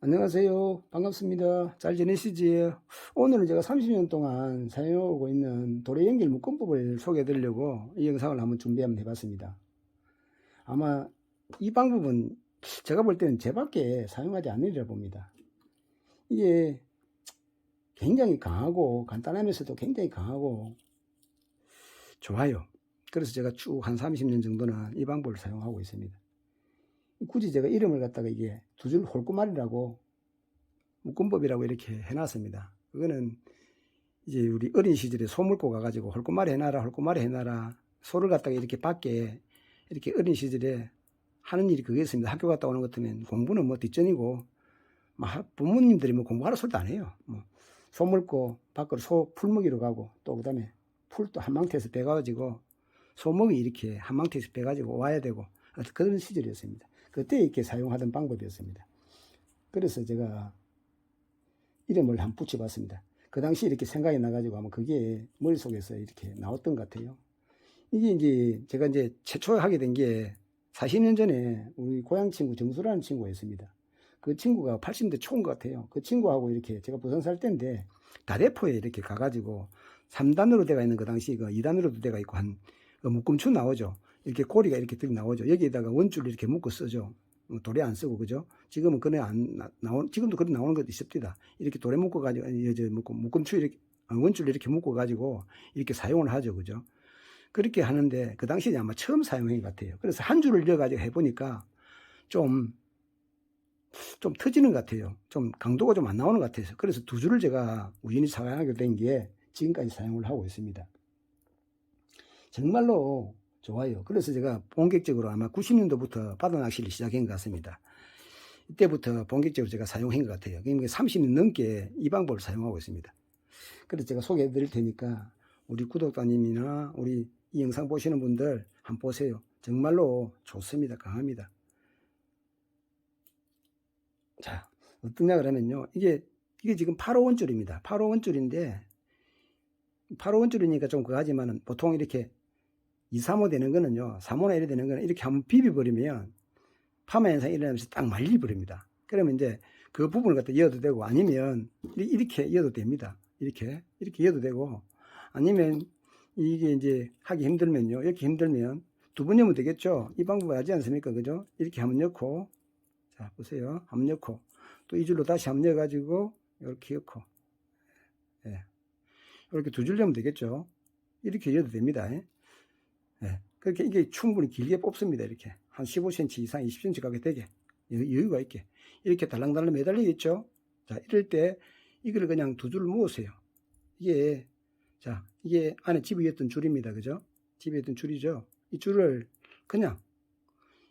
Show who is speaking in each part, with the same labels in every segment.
Speaker 1: 안녕하세요. 반갑습니다. 잘 지내시지? 오늘은 제가 30년 동안 사용하고 있는 도래 연결 묶음법을 소개해 드리려고 이 영상을 한번 준비 한번 해봤습니다. 아마 이 방법은 제가 볼 때는 제밖에 사용하지 않으리라 봅니다. 이게 굉장히 강하고 간단하면서도 굉장히 강하고 좋아요. 그래서 제가 쭉 한 30년 정도는 이 방법을 사용하고 있습니다. 굳이 제가 이름을 갖다가 이게 두 줄 홀꼬말이라고 묶음법이라고 이렇게 해놨습니다. 그거는 이제 우리 어린 시절에 소 물고 가가지고 홀꼬말이 해놔라, 홀꼬말이 해놔라. 소를 갖다가 이렇게 밖에 이렇게 어린 시절에 하는 일이 그거였습니다. 학교 갔다 오는 것 같으면 공부는 뭐 뒷전이고, 막 부모님들이 뭐 공부하라 소리도 안 해요. 뭐, 소 물고 밖으로 소 풀 먹이로 가고, 또 그 다음에 풀도 한 망태에서 빼가지고, 소먹이 이렇게 한 망태에서 빼가지고 와야 되고, 그런 시절이었습니다. 그때 이렇게 사용하던 방법이었습니다. 그래서 제가 이름을 한번 붙여봤습니다. 그 당시 이렇게 생각이 나가지고 아마 그게 머릿속에서 이렇게 나왔던 것 같아요. 이게 이제 제가 이제 최초 하게 된 게 40년 전에 우리 고향 친구 정수라는 친구가 있습니다. 그 친구가 80대 초인 것 같아요. 그 친구하고 이렇게 제가 부산 살 때인데 다대포에 이렇게 가가지고 3단으로 돼가 있는 그 당시 그 2단으로도 돼가 있고 한그 묶음추 나오죠. 이렇게 고리가 이렇게 들 나오죠. 여기에다가 원줄을 이렇게 묶어 쓰죠. 어, 도래 안 쓰고 그죠? 지금은 그래 안 나, 나온 지금도 그래 나오는 것도 있습니다. 이렇게 도래 묶어 가지고 이제 묶고 묶음추 이렇게 아, 원줄 이렇게 묶어 가지고 이렇게 사용을 하죠, 그죠? 그렇게 하는데 그 당시에 아마 처음 사용한 것 같아요. 그래서 한 줄을 이어 가지고 해 보니까 좀좀 터지는 것 같아요. 좀 강도가 좀 안 나오는 것 같아서. 그래서 두 줄을 제가 우연히 사용하게 된 게 지금까지 사용을 하고 있습니다. 정말로 좋아요. 그래서 제가 본격적으로 아마 90년도부터 바다 낚시를 시작한 것 같습니다. 이때부터 본격적으로 제가 사용한 것 같아요. 그러니까 30년 넘게 이 방법을 사용하고 있습니다. 그래서 제가 소개해 드릴 테니까 우리 구독자님이나 우리 이 영상 보시는 분들 한번 보세요. 정말로 좋습니다. 강합니다. 자, 어떠냐 그러면요. 이게, 이게 지금 8호 원줄입니다. 8호 원줄인데, 8호 원줄이니까 좀 그하지만은 보통 이렇게 2, 3호 되는 거는요, 3호나 이래 되는 거는 이렇게 한번 비벼버리면 파마 현상이 일어나면서 딱 말려버립니다. 그러면 이제 그 부분을 갖다 이어도 되고 아니면 이렇게 이어도 됩니다. 이렇게, 이렇게 이어도 되고 아니면 이게 이제 하기 힘들면요, 이렇게 힘들면 두 번 넣으면 되겠죠. 이 방법을 하지 않습니까? 그죠? 이렇게 한번 넣고, 자, 보세요. 한번 넣고, 또 이 줄로 다시 한번 넣어가지고, 이렇게 넣고, 예. 이렇게 두 줄 넣으면 되겠죠. 이렇게 이어도 됩니다. 예. 예. 그렇게 이게 충분히 길게 뽑습니다. 이렇게. 한 15cm 이상, 20cm 가게 되게. 여- 여유가 있게. 이렇게 달랑달랑 매달리겠죠? 자, 이럴 때, 이걸 그냥 두 줄을 모으세요. 이게, 자, 이게 안에 집어였던 줄입니다. 그죠? 집어였던 줄이죠? 이 줄을 그냥,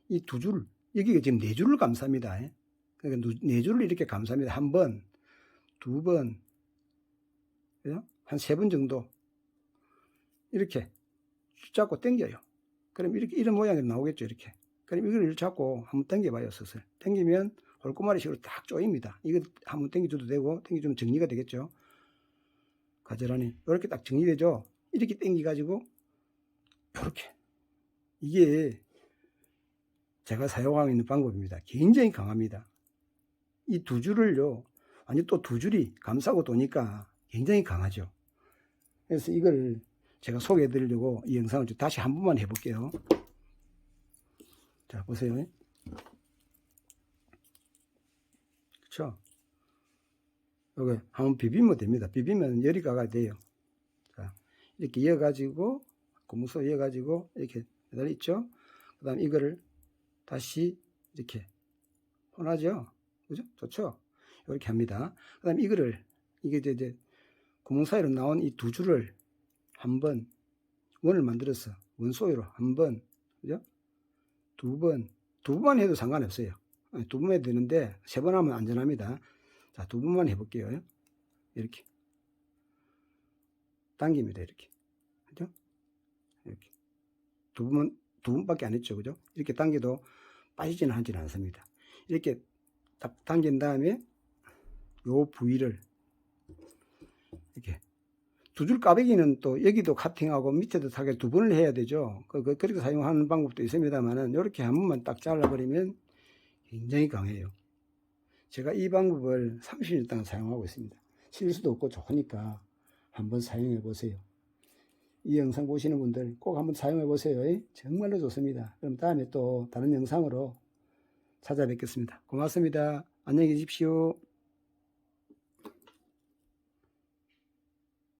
Speaker 1: 이 두 줄, 여기가 지금 네 줄을 감쌉니다. 예. 그러니까 누- 네 줄을 이렇게 감쌉니다. 한 번, 두 번, 한 세 번 정도. 이렇게 잡고 당겨요. 그럼 이렇게 이런 모양이 나오겠죠, 이렇게. 그럼 이걸 잡고 한번 당겨봐요, 슬슬. 당기면 홀꼬마리 식으로 딱 조입니다. 이거 한번 당겨줘도 되고, 당겨주면 정리가 되겠죠. 가지런히. 이렇게 딱 정리되죠. 이렇게 당겨가지고, 이렇게. 이게 제가 사용하고 있는 방법입니다. 굉장히 강합니다. 이 두 줄을요, 아니 또 두 줄이 감싸고 도니까 굉장히 강하죠. 그래서 이걸 제가 소개해 드리려고 이 영상을 좀 다시 한 번만 해볼게요. 자, 보세요. 그쵸? 여기 한번 비비면 됩니다. 비비면 열이 가가 돼요. 자, 이렇게 이어가지고, 고무소 이어가지고, 이렇게 매달려 있죠? 그 다음 이거를 다시 이렇게 혼하죠? 그죠? 좋죠? 이렇게 합니다. 그 다음 이거를, 이게 이제, 이제 구멍 사이로 나온 이 두 줄을 한번 원을 만들어서 원소유로 한 번, 그죠? 두 번, 두 번만 해도 상관없어요. 두번 해도 되는데 세 번 하면 안전합니다. 자, 두 번만 해볼게요. 이렇게 당깁니다. 이렇게, 그죠? 이렇게 두 번만 두 번밖에 안 했죠, 그죠? 이렇게 당겨도 빠지지는 않지는 않습니다. 이렇게 딱 당긴 다음에 요 부위를 이렇게 두 줄 까베기는 또 여기도 카팅하고 밑에도 타게 두 번을 해야 되죠. 그, 그, 그 렇게 사용하는 방법도 있습니다만은 이렇게 한 번만 딱 잘라버리면 굉장히 강해요. 제가 이 방법을 30년 동안 사용하고 있습니다. 실수도 없고 좋으니까 한번 사용해 보세요. 이 영상 보시는 분들 꼭 한번 사용해 보세요. 정말로 좋습니다. 그럼 다음에 또 다른 영상으로 찾아뵙겠습니다. 고맙습니다. 안녕히 계십시오.